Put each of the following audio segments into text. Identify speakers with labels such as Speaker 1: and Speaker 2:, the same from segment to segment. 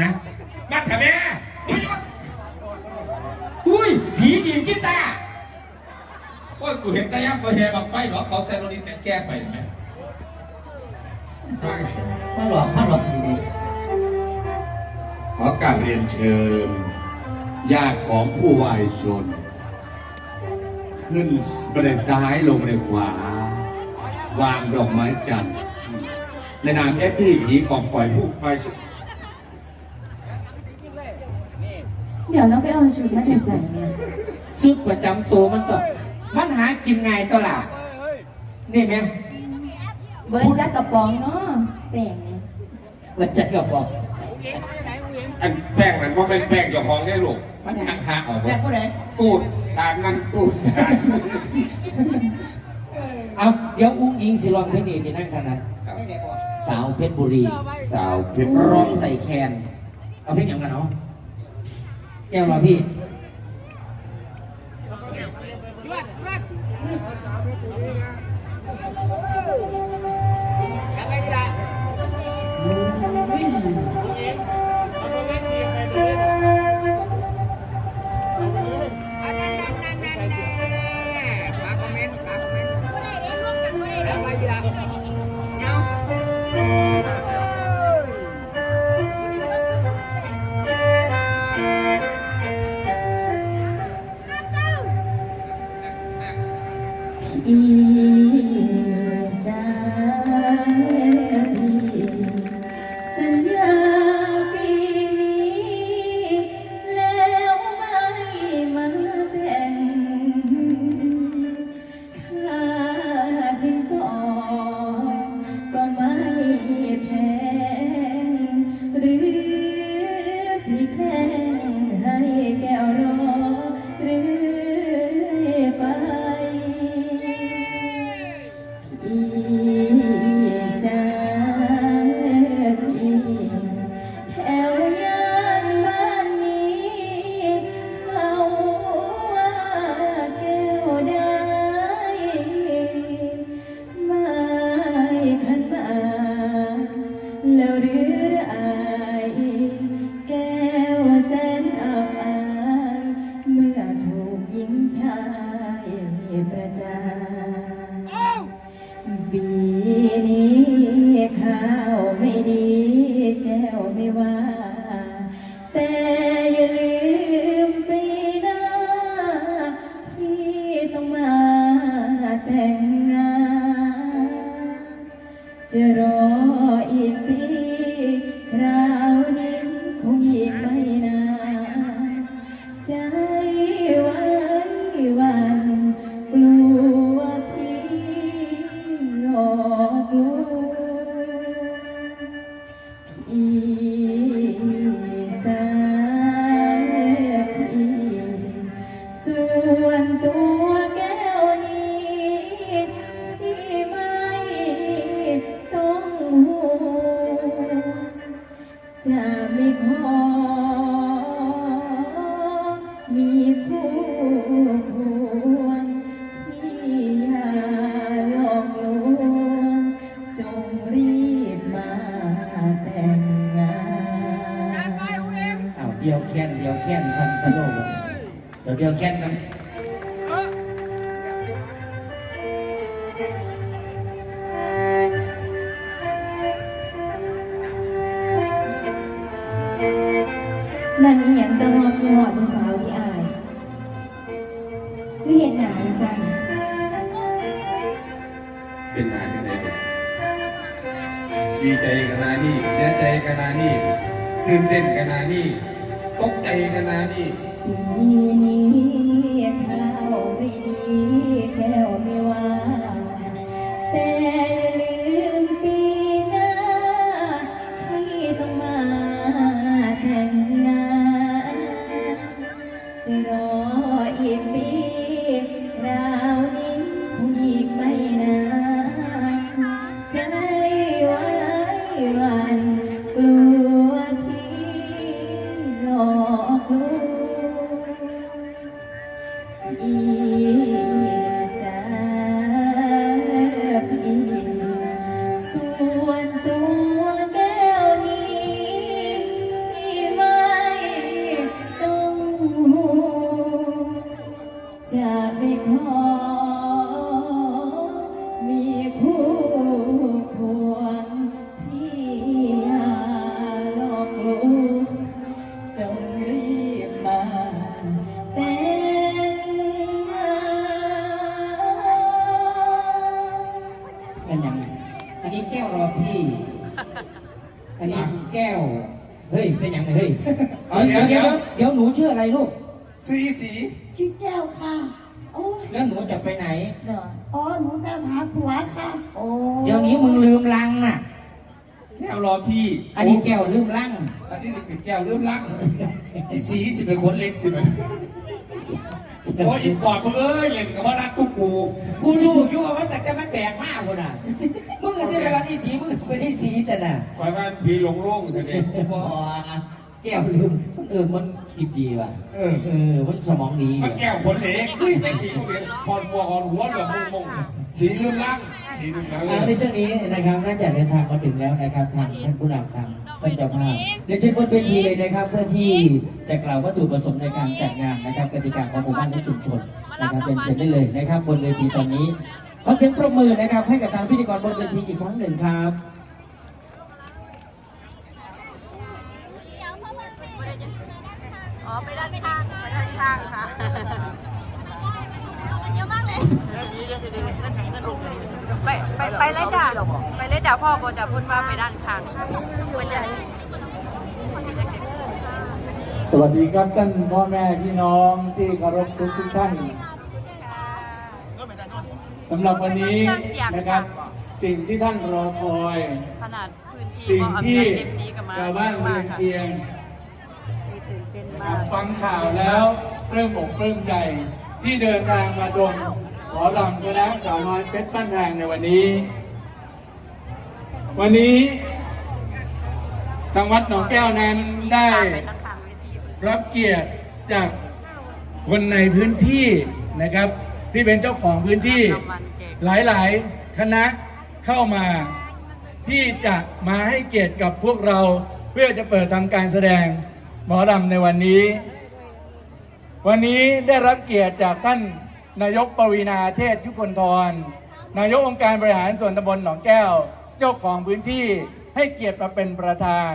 Speaker 1: ฮะ
Speaker 2: มาเถอะแม่
Speaker 1: อุ้ยผีดีดกีตาร์
Speaker 2: โอ้ยกูเห็นกระยับเขาแห่บังไฟหรอเขาแซนโรนินแม่แก้ไปไหม
Speaker 1: มาหลอกมาหลอกอยู่ดี
Speaker 3: ขอการเรียนเชิญ ญาติของผู้วายชน ขึ้นบันไดซ้ายลงบันไดขวา วางดอกไม้จันทร์ในนามเอฟดีผีของปล่อยผู้วายชน
Speaker 4: เดี๋ยวเราไปเอาชุดมาแต่ใส่เนี่ย
Speaker 1: สุดประจำตัวมันก็มันหากินง่ายตัวล่ะนี่แม่ง
Speaker 4: เบิร์ดจักกระป๋องเนาะแป้งเนี่ย
Speaker 1: มันจะกระบอก
Speaker 5: อันแป้งนั้นว่าเป็นแป้งเจ้าของได้ลูก
Speaker 2: มันห่างห่างๆออก
Speaker 1: แม่
Speaker 2: วะ
Speaker 1: ผู้ใด
Speaker 5: ตูดสารนั้นตูดสาร
Speaker 1: เอาเดี๋ยวอุ้งอิงสิลองเพลงนี้ที่นั่งขนาดสาวเพชรบุรี
Speaker 5: สาวเพชร
Speaker 1: ร้องใส่แคน เอาเพลงอย่างกันเนาะแก้วเหรอพี่
Speaker 4: ยวแค้นทำ
Speaker 1: สโลว์เดี๋ยวเดียวแค้นกัน
Speaker 4: นั่งอีหยังแตะหอพี่หอดผู้สาวที่อายคือเห็นหนาสั่น
Speaker 5: เป็นนายจังไดลูกดีใจกันนานี่ เสียใจกันนานี่ ตื่นเต้นกันนานี่ ตกใจกันนะนี่
Speaker 4: ปีนี้ข้าวไม่ดีแก้วไม่ว่า แต่อย่าลืมปีหน้าที่ต้องมาแต่งงาน จะรออีกปี จะไม่ขอ มีคู่ควรพี่อยาลอกลวงจงรีบมาเป็นเอันนี้แก้วรอพี่ อันนี้แก้ว
Speaker 5: เฮ้ย เปยังไงเฮ้ย เดี๋วเดี๋ยวเดี๋ยวหนูชื่ออะไรลูก
Speaker 2: สีสี
Speaker 6: ชื่อแก้วค่ะ
Speaker 1: โอ้ย
Speaker 5: แล้วหนูจะไปไหน
Speaker 1: เนาะ
Speaker 6: อ๋อหนูตามหาผัวค่ะ
Speaker 1: โอ้
Speaker 5: เดี๋ยวนี้มึงลืมลังน่ะ
Speaker 2: แก้วรอพี่
Speaker 5: อันนี้แก้วลืมลัง
Speaker 2: อันนี้เป็นแก้วเริ่มลังไอ้สีสิเป็นคนเล็กอยู่เลยโอ้ยอีปอดมึงเอ้ยเล่นกับว่ารักตุ๊กกู
Speaker 5: กูรู้อยู่ว่ามันแต่จะมันแปลกมากคนน่ะมึงก็ที่เวลาที่สีมึงก็เป็นที่สีจะน่ะ
Speaker 7: คอยว่าผีหลงโล่งเสด็จ
Speaker 5: บอแก้วลืมเออมันคิดดีว่ะ
Speaker 2: เออ
Speaker 5: เออมันสมองดี
Speaker 2: มาแก้วคนเล็ก
Speaker 7: เฮ้ยแต่ผีกูเห็นคอนบัวคอนหัวแบบมงๆ
Speaker 2: สีเริ่มลัง
Speaker 7: สีหนึ่งแล้ว
Speaker 5: อ่าในช่วงนี้นะครับน่าจะเดินทางมาถึงแล้วนะครับทางท่านผู้นำทางท่านเจ้าภาพเรียนเชิญบนเวทีเลยนะครับ เพื่อที่จะกล่าววัตถุประสงค์ในการจัดงานนะครับกติกาของหมู่บ้านและชุมชนนะครับเป็นเชิญได้เลยนะครับ บนเวทีตอนนี้ขอเสียงปรบมือนะครับให้กับทางพิธีกรบนเวทีอีกครั้งหนึ่งครับา
Speaker 8: งไปด้านข้างค่ะมันเยอะมากเลยไปไปไปเลยจ้ะไปเลยจ้ะพ่อบอกจะพูดว่าไปด้านข้างมันจะ
Speaker 9: สวัสดีครับท่านพ่อแม่พี่น้องที่เคารพทุกทุกท่านสำหรับวันนี้นะครับ สิ่งที่ท่านรอคอย
Speaker 8: ขนาดพื้นที่
Speaker 9: สิ่ง
Speaker 8: ของอำ
Speaker 9: ที่
Speaker 8: นาจเอฟซีกับมา
Speaker 9: ชาวบ้านเมืองเคียง
Speaker 8: ซีตื่น เต้นะ
Speaker 9: ค
Speaker 8: มา
Speaker 9: รับ
Speaker 8: ก
Speaker 9: ฟังข่าวแล้วเริ่มอกเริ่มใจที่เดินทางมาชมหมอลำคณะสาวน้อยเพชรบ้านแพงในวันนี้ วันนี้ทางวัดหนองแก้วนั้นได้ รับเกียรติจากคนในพื้นที่นะครับ ที่เป็นเจ้าของพื้นที่หลายๆ คณะเข้ามาที่จะมาให้เกียรติกับพวกเราเพื่อจะเปิดทำการแสดง หมอลำในวันนี้ วันนี้ได้รับเกียรติจากท่านนายกปวีนาเทศยุคนทร นายกองค์การบริหารส่วนตำบลหนองแก้ว เจ้าของพื้นที่ให้เกียรติมาเป็นประธาน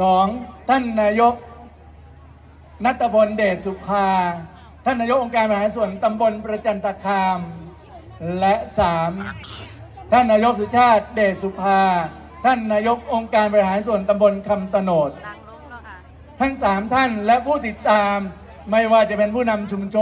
Speaker 9: สองท่านนายกนัตพลเดชสุภา ท่านนายกองค์การบริหารส่วนตำบลประจันตคาม และสามท่านนายกสุชาติเดชสุภา ท่านนายกองค์การบริหารส่วนตำบลคำตโนด ทั้งสามท่านและผู้ติดตามไม่ว่าจะเป็นผู้นำชุมชน